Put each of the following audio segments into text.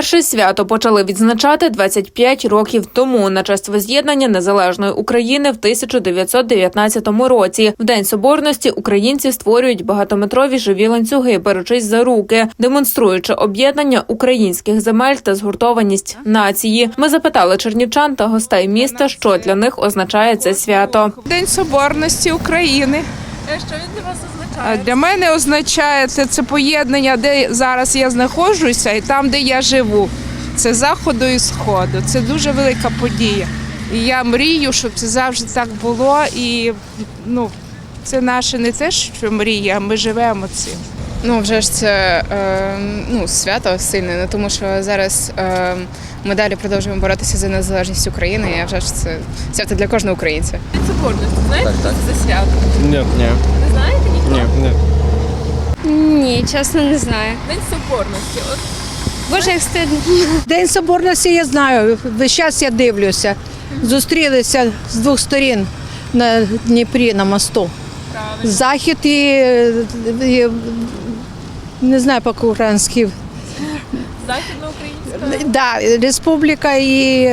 Перше свято почали відзначати 25 років тому на честь воз'єднання незалежної України в 1919 році. В день соборності українці створюють багатометрові живі ланцюги, беручись за руки, демонструючи об'єднання українських земель та згуртованість нації. Ми запитали чернівчан та гостей міста, що для них означає це свято. День Соборності України. Що він для вас Для мене означає це, це поєднання, де зараз я знаходжуся, і там, де я живу. Це заходу і сходу. Це дуже велика подія. І я мрію, щоб це завжди так було. І ну, це наше не те, що мрія, а ми живемо цим. Ну, вже ж це е, ну, свято сильне, ну, тому що зараз е, ми далі продовжуємо боротися за незалежність України. І вже ж це свято для кожного українця. День соборності. Знаєте, що це за свято? Ні, ні? Ні, ні. Ні, чесно не знаю. День соборності. От Боже, як стидно. День соборності я знаю. Весь час я дивлюся. Зустрілися з двох сторін на Дніпрі на мосту. Захід і, і не знаю по-українськи. західноукраїнська. Да, республіка і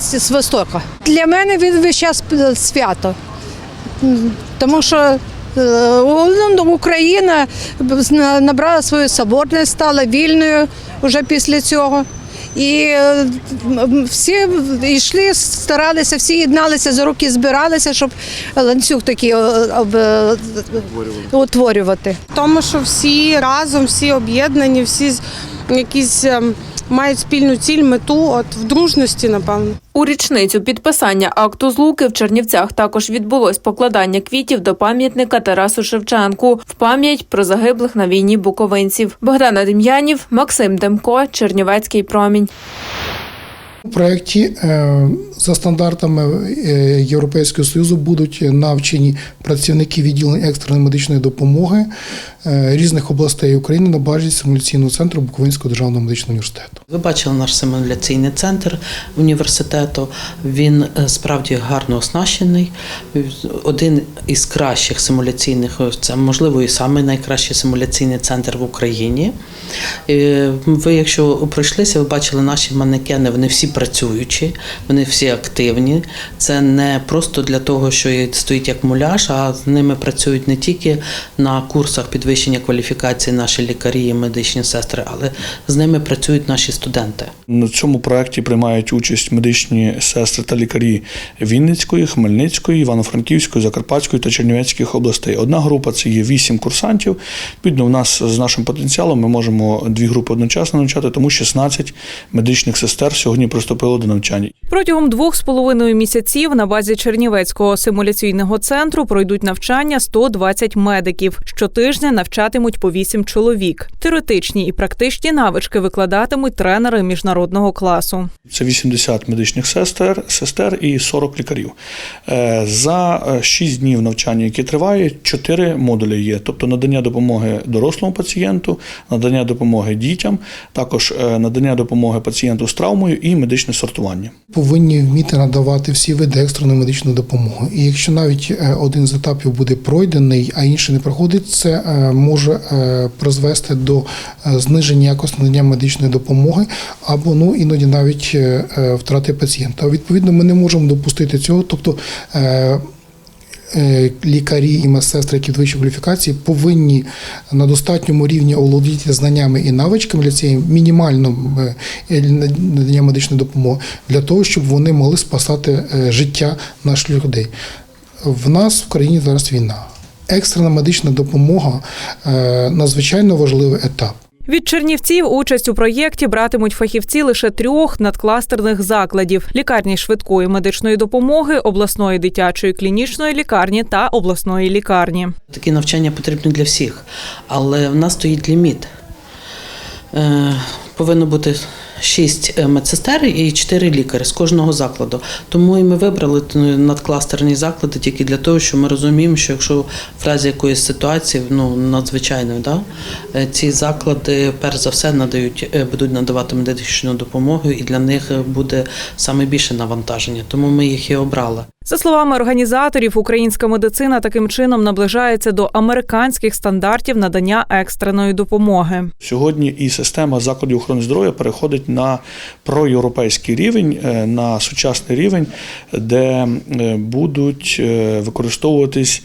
з Востока. Для мене він весь час свято. Тому що е, ну, Україна набрала свою соборність, стала вільною вже після цього. І е, всі йшли, старалися, всі єдналися за руки, збиралися, щоб ланцюг такий е, утворювати. тому, що всі разом, всі об'єднані, всі якісь ем, мають спільну ціль, мету, от в дружності, напевно. У річницю підписання акту злуки в Чернівцях також відбулось покладання квітів до пам'ятника Тарасу Шевченку в пам'ять про загиблих на війні буковинців. Богдана Дем'янів, Максим Демко, Чернівецький промінь. У проєкті е, за стандартами е, Європейського Союзу будуть навчені працівники відділень екстреної медичної допомоги е, різних областей України на базі симуляційного центру Буковинського державного медичного університету. Ви бачили наш симуляційний центр університету. Він справді гарно оснащений. Один із кращих симуляційних, це можливо і самий найкращий симуляційний центр в Україні. Ви, якщо пройшлися, ви бачили наші манекени, вони всі працюючі, вони всі активні. Це не просто для того, що стоїть як муляж, а з ними працюють не тільки на курсах підвищення кваліфікації наші лікарі і медичні сестри, але з ними працюють наші студенти. На цьому проєкті приймають участь медичні сестри та лікарі Вінницької, Хмельницької, Івано-Франківської, Закарпатської та Чернівецьких областей. Одна група це є вісім курсантів. Відповідно, в нас з нашим потенціалом ми можемо дві групи одночасно навчати, тому 16 медичних сестер сьогодні приступило до навчання. Протягом двох з половиною місяців на базі Чернівецького симуляційного центру пройдуть навчання 120 медиків. Щотижня навчатимуть по 8 чоловік. Теоретичні і практичні навички викладатимуть тренери міжнародного класу. Це 80 медичних сестер, сестер і 40 лікарів. Е, За 6 днів навчання, які триває, 4 модулі є, тобто надання допомоги дорослому пацієнту, надання допомоги дітям, також е, надання допомоги пацієнту з травмою і медичне сортування. Повинні вміти надавати всі види екстреної медичної допомоги. І якщо навіть е, один з етапів буде пройдений, а інший не проходить, це е, може е, призвести до зниження якості надання медичної допомоги або ну іноді навіть втрати пацієнта. Відповідно, ми не можемо допустити цього. Тобто лікарі і медсестри, які вищої кваліфікації, повинні на достатньому рівні оволодіти знаннями і навичками для цієї мінімального е, надання медичної допомоги для того, щоб вони могли спасати е, життя наших людей. В нас в країні зараз війна. Екстрена медична допомога е, надзвичайно важливий етап. Від Чернівців участь у проєкті братимуть фахівці лише трьох надкластерних закладів: лікарні швидкої медичної допомоги, обласної дитячої клінічної лікарні та обласної лікарні. Такі навчання потрібні для всіх, але в нас стоїть ліміт. Е, Повинно бути 6 медсестер і 4 лікарі з кожного закладу. Тому і ми вибрали надкластерні заклади тільки для того, що ми розуміємо, що якщо в разі якоїсь ситуації, ну надзвичайної, да, е, ці заклади перш за все надають, е, будуть надавати медичну допомогу, і для них е, буде саме більше навантаження. Тому ми їх і обрали. За словами організаторів, українська медицина таким чином наближається до американських стандартів надання екстреної допомоги. Сьогодні і система закладів охорони здоров'я переходить на проєвропейський рівень, е, на сучасний рівень, де е, будуть е, використовуватись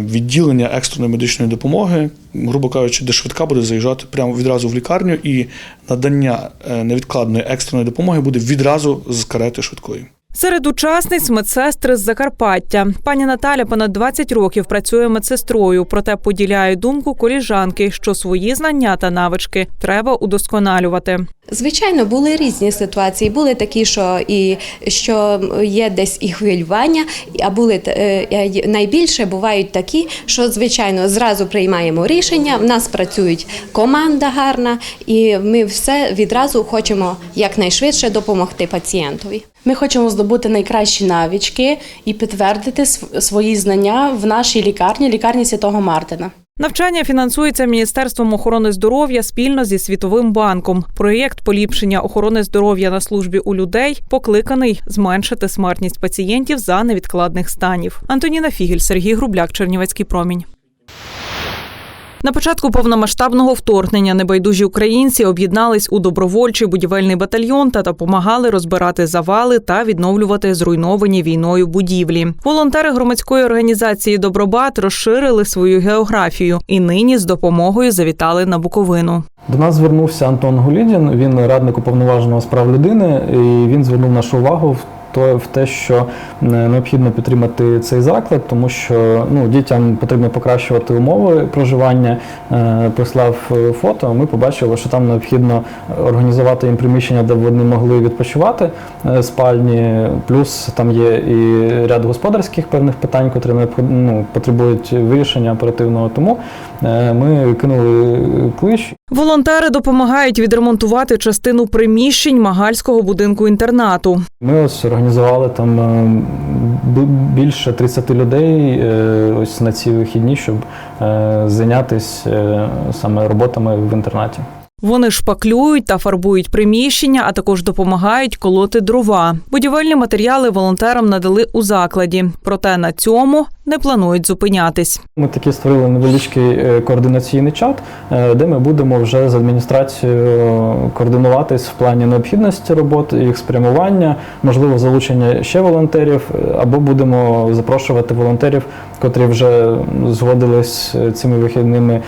відділення екстреної медичної допомоги, грубо кажучи, де швидка буде заїжджати прямо відразу в лікарню, і надання невідкладної екстреної допомоги буде відразу з карети швидкої. Серед учасниць медсестри з Закарпаття. Пані Наталя понад 20 років працює медсестрою, проте поділяє думку коліжанки, що свої знання та навички треба удосконалювати. Звичайно, були різні ситуації. Були такі, що і що є десь і хвилювання, а були е, е, найбільше бувають такі, що звичайно зразу приймаємо рішення. В нас працюють команда гарна, і ми все відразу хочемо якнайшвидше допомогти пацієнтові. Ми хочемо здобути найкращі навички і підтвердити св- свої знання в нашій лікарні, лікарні Святого Мартина. Навчання фінансується Міністерством охорони здоров'я спільно зі Світовим банком. Проєкт поліпшення охорони здоров'я на службі у людей покликаний зменшити смертність пацієнтів за невідкладних станів. Антоніна Фігель, Сергій Грубляк, Чернівецький промінь. На початку повномасштабного вторгнення небайдужі українці об'єднались у добровольчий будівельний батальйон та допомагали розбирати завали та відновлювати зруйновані війною будівлі. Волонтери громадської організації Добробат розширили свою географію і нині з допомогою завітали на Буковину. До нас звернувся Антон Гулідін, він радник уповноваженого з прав людини, і він звернув нашу увагу то в те, що необхідно підтримати цей заклад, тому що ну дітям потрібно покращувати умови проживання. Е, Прислав е, фото. Ми побачили, що там необхідно організувати їм приміщення, де вони могли відпочивати е, спальні. Плюс там є і ряд господарських певних питань, котрі ну, потребують вирішення оперативного. Тому ми кинули клич Волонтери допомагають відремонтувати частину приміщень магальського будинку інтернату. Ми ось організували там е, більше 30 людей е, ось на ці вихідні, щоб е, зайнятися саме роботами в інтернаті. Вони шпаклюють та фарбують приміщення, а також допомагають колоти дрова. Будівельні матеріали волонтерам надали у закладі, проте на цьому не планують зупинятись. Ми таки створили невеличкий е, координаційний чат, е, де ми будемо вже з адміністрацією координуватись в плані необхідності роботи, їх спрямування, можливо, залучення ще волонтерів, е, або будемо запрошувати волонтерів, котрі вже згодились цими вихідними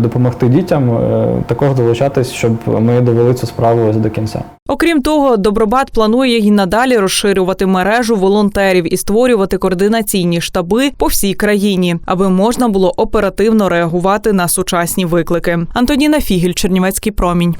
допомогти дітям, також долучатись, щоб ми довели цю справу до кінця. Окрім того, Добробат планує й надалі розширювати мережу волонтерів і створювати координаційні штаби по всій країні, аби можна було оперативно реагувати на сучасні виклики. Антоніна Фігіль, Чернівецький промінь.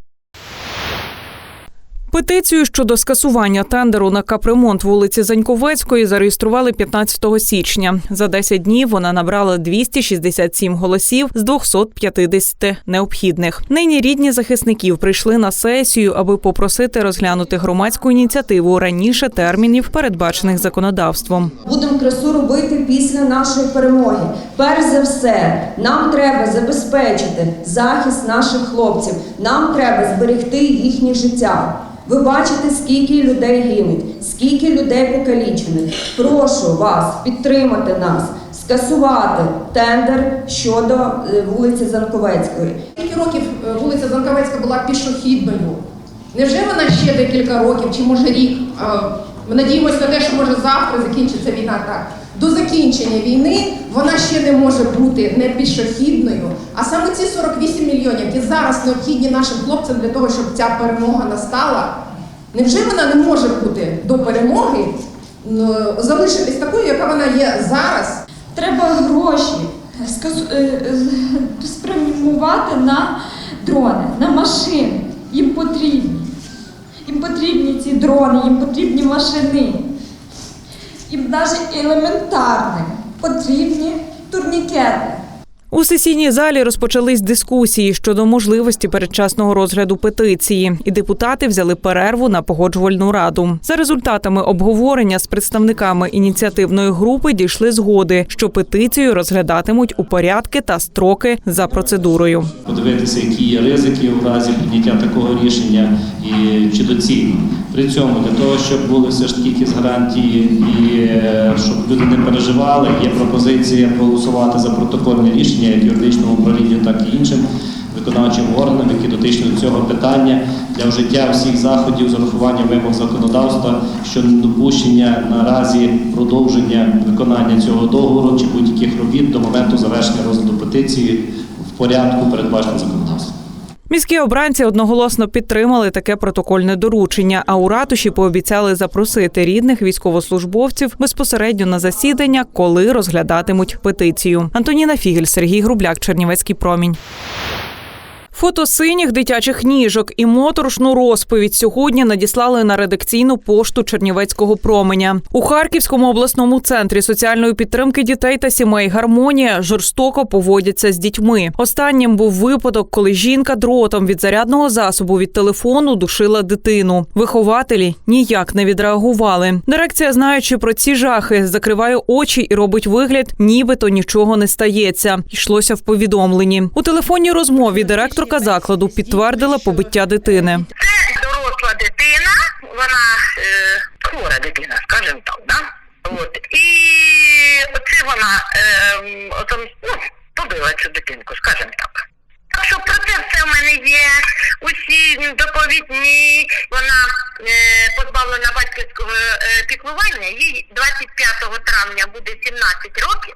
Петицію щодо скасування тендеру на капремонт вулиці Заньковецької зареєстрували 15 січня. За 10 днів вона набрала 267 голосів з 250 необхідних. Нині рідні захисників прийшли на сесію, аби попросити розглянути громадську ініціативу раніше термінів, передбачених законодавством. Будемо красу робити після нашої перемоги. Перш за все, нам треба забезпечити захист наших хлопців. Нам треба зберегти їхнє життя. Ви бачите, скільки людей гинуть, скільки людей покалічених. Прошу вас підтримати нас, скасувати тендер щодо е, вулиці Занковецької. Скільки років е, вулиця Занковецька була пішохідною? Невже вона ще декілька років чи може рік? е, Ми надіємося на те, що може завтра закінчиться війна так. До закінчення війни вона ще не може бути не пішохідною. А саме ці 48 мільйонів, які зараз необхідні нашим хлопцям для того, щоб ця перемога настала. Невже вона не може бути до перемоги ну, залишитись такою, яка вона є зараз? Треба гроші е, е, спрямувати на дрони, на машини. Їм потрібні. Їм потрібні ці дрони, їм потрібні машини. Їм навіть елементарним потрібні турнікети. У сесійній залі розпочались дискусії щодо можливості передчасного розгляду петиції, і депутати взяли перерву на погоджувальну раду. За результатами обговорення з представниками ініціативної групи дійшли згоди, що петицію розглядатимуть у порядки та строки за процедурою. подивитися, які є ризики в разі прийняття такого рішення і чи доцільно. При цьому для того, щоб були все ж таки якісь гарантії і е, щоб люди не переживали, є пропозиція проголосувати за протокольне рішення як юридичному управлінню, так і іншим виконавчим органам, які дотичні до цього питання для вжиття всіх заходів з урахуванням вимог законодавства щодо недопущення наразі продовження виконання цього договору чи будь-яких робіт до моменту завершення розгляду петиції в порядку, передбаченому законодавством. Міські обранці одноголосно підтримали таке протокольне доручення. А у ратуші пообіцяли запросити рідних військовослужбовців безпосередньо на засідання, коли розглядатимуть петицію. Антоніна Фігель, Сергій Грубляк, Чернівецький промінь. Фото синіх дитячих ніжок і моторошну розповідь сьогодні надіслали на редакційну пошту Чернівецького променя. У Харківському обласному центрі соціальної підтримки дітей та сімей Гармонія жорстоко поводяться з дітьми. Останнім був випадок, коли жінка дротом від зарядного засобу від телефону душила дитину. Вихователі ніяк не відреагували. Дирекція, знаючи про ці жахи, закриває очі і робить вигляд, нібито нічого не стається. Йшлося в повідомленні. У телефонній розмові директорка закладу підтвердила побиття дитини. Це доросла дитина, вона е, хвора дитина, скажімо так, да? От. І оце вона е, ну, побила цю дитинку, скажімо так. Так що про це все в мене є. Усі доповідні, вона е, позбавлена батьківського е, піклування, їй 25 травня буде 17 років.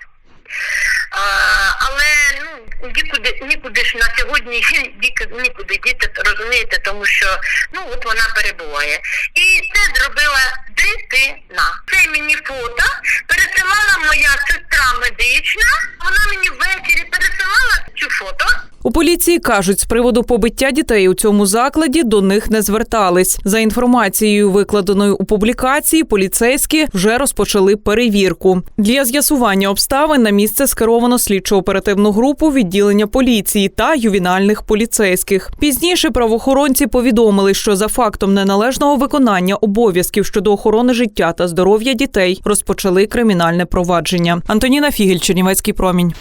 Але ну нікуди нікуди ж на сьогодні нікуди діти розумієте, тому що ну от вона перебуває. І це зробила дитина. Це мені фото пересилала моя сестра медична. Вона мені ввечері пересилала цю фото. У поліції кажуть, з приводу побиття дітей у цьому закладі до них не звертались. За інформацією, викладеною у публікації, поліцейські вже розпочали перевірку. Для з'ясування обставин на місце скеровано слідчо-оперативну групу відділення поліції та ювінальних поліцейських. Пізніше правоохоронці повідомили, що за фактом неналежного виконання обов'язків щодо охорони життя та здоров'я дітей розпочали кримінальне провадження. Антоніна Фігель, Чернівецький промінь.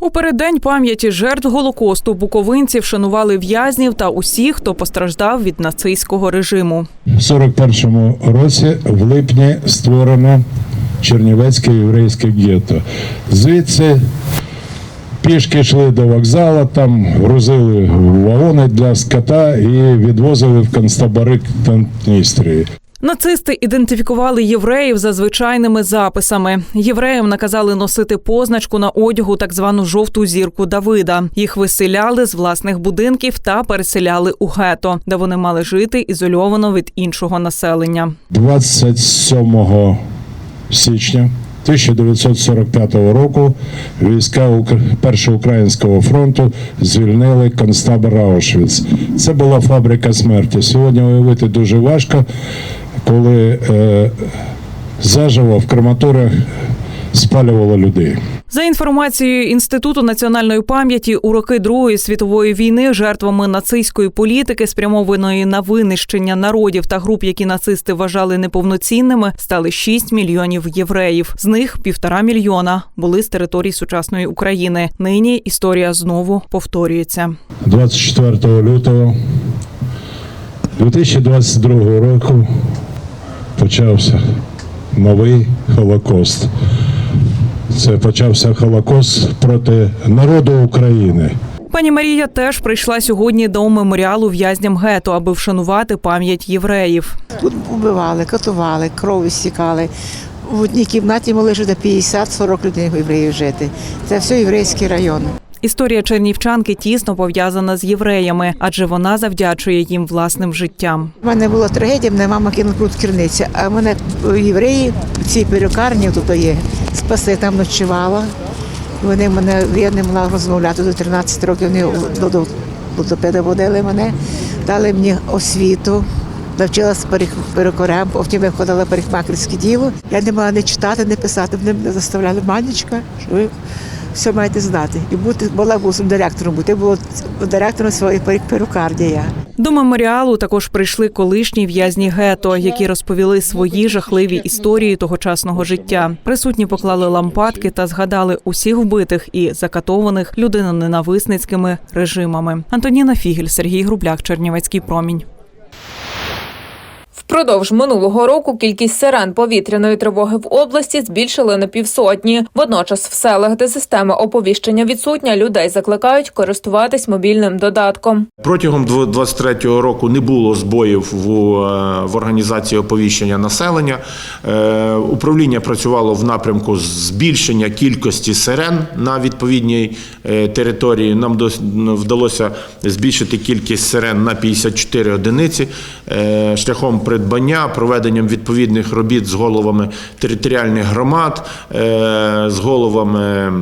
У переддень пам'яті жертв голокосту буковинці вшанували в'язнів та усіх, хто постраждав від нацистського режиму. В 41-му році в липні створено Чернівецьке єврейське гетто. Звідси пішки йшли до вокзалу, там грузили вагони для скота і відвозили в концтабори Танкністрії. Нацисти ідентифікували євреїв за звичайними записами. Євреям наказали носити позначку на одягу, так звану жовту зірку Давида. Їх виселяли з власних будинків та переселяли у гето, де вони мали жити ізольовано від іншого населення. 27 січня 1945 року війська Першого українського фронту звільнили концтабор Аушвіц. Це була фабрика смерті. Сьогодні уявити дуже важко, коли е, заживо в крематоріях спалювало людей. За інформацією інституту національної пам'яті, у роки Другої світової війни жертвами нацистської політики, спрямованої на винищення народів та груп, які нацисти вважали неповноцінними, стали 6 мільйонів євреїв. З них півтора мільйона були з територій сучасної України. Нині історія знову повторюється. 24 лютого 2022 року почався новий Холокост. Це почався Холокост проти народу України. Пані Марія теж прийшла сьогодні до меморіалу в'язням гетто, аби вшанувати пам'ять євреїв. Тут убивали, катували, кров стікали. В одній кімнаті могли жити 50-40 людей євреїв жити. Це все єврейський район. Історія чернівчанки тісно пов'язана з євреями, адже вона завдячує їм власним життям. У мене була трагедія, мене мама кинула керниця, а мене євреї в цій перукарні тут є. Спасли, там ночувала. Вони мене, я не могла розмовляти до 13 років, вони до, водили мене, дали мені освіту. Навчилася перукарям, потім я ходила в парикмахерське діло. Я не могла не читати, не писати. Вони мене заставляли манічка, що ви все маєте знати. І бути була був директором, бути було директором своєї перукарні. До меморіалу також прийшли колишні в'язні гето, які розповіли свої жахливі історії тогочасного життя. Присутні поклали лампадки та згадали усіх вбитих і закатованих людиноненависницькими режимами. Антоніна Фігель, Сергій Грубляк, Чернівецький промінь. Впродовж минулого року кількість сирен повітряної тривоги в області збільшили на півсотні. Водночас в селах, де система оповіщення відсутня, людей закликають користуватись мобільним додатком. Протягом 2023 року не було збоїв в, е, організації оповіщення населення. Е, Управління працювало в напрямку збільшення кількості сирен на відповідній е, території. Нам вдалося збільшити кількість сирен на 54 одиниці шляхом придбання, проведенням відповідних робіт з головами територіальних громад, е, з головами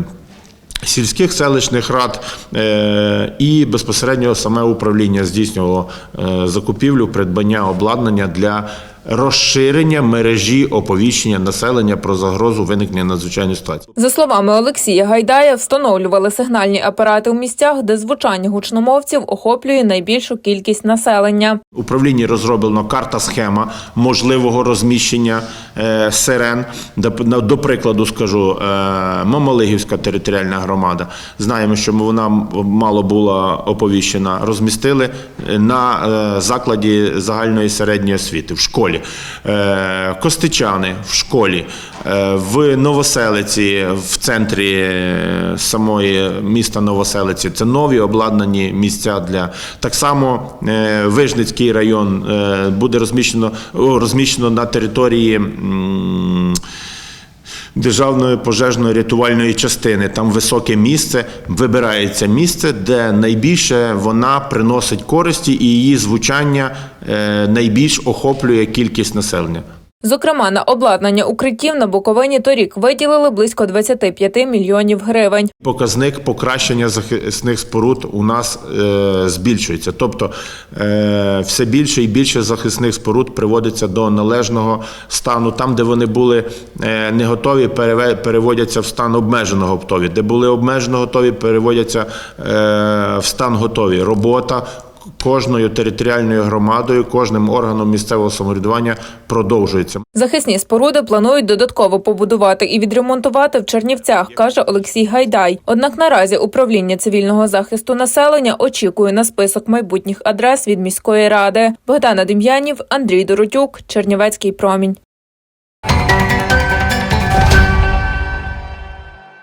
сільських селищних рад е, і безпосередньо саме управління здійснювало е, закупівлю, придбання обладнання для розширення мережі оповіщення населення про загрозу виникнення надзвичайної ситуації. За словами Олексія Гайдая, встановлювали сигнальні апарати у місцях, де звучання гучномовців охоплює найбільшу кількість населення. Управлінні розроблено карта схема можливого розміщення е, сирен. До, до прикладу скажу, е, Мамалигівська територіальна громада. Знаємо, що вона мало була оповіщена. Розмістили на е, закладі загальної середньої освіти в школі. Е, Костичани в школі, е, в Новоселиці, в центрі е, самої міста Новоселиці. Це нові обладнані місця для так само Вижницький район буде розміщено розміщено на території. Державної пожежної рятувальної частини там високе місце, вибирається місце, де найбільше вона приносить користі, і її звучання е, найбільш охоплює кількість населення. Зокрема, на обладнання укриттів на Буковині торік виділили близько 25 мільйонів гривень. Показник покращення захисних споруд у нас е, збільшується. Тобто е, все більше і більше захисних споруд приводиться до належного стану. Там, де вони були е, не готові, переводяться в стан обмеженого готові. Де були обмежено готові, переводяться е, в стан готові. Робота кожною територіальною громадою, кожним органом місцевого самоврядування продовжується. Захисні споруди планують додатково побудувати і відремонтувати в Чернівцях, каже Олексій Гайдай. Однак наразі управління цивільного захисту населення очікує на список майбутніх адрес від міської ради. Богдана Дем'янів, Андрій Доротюк, Чернівецький промінь.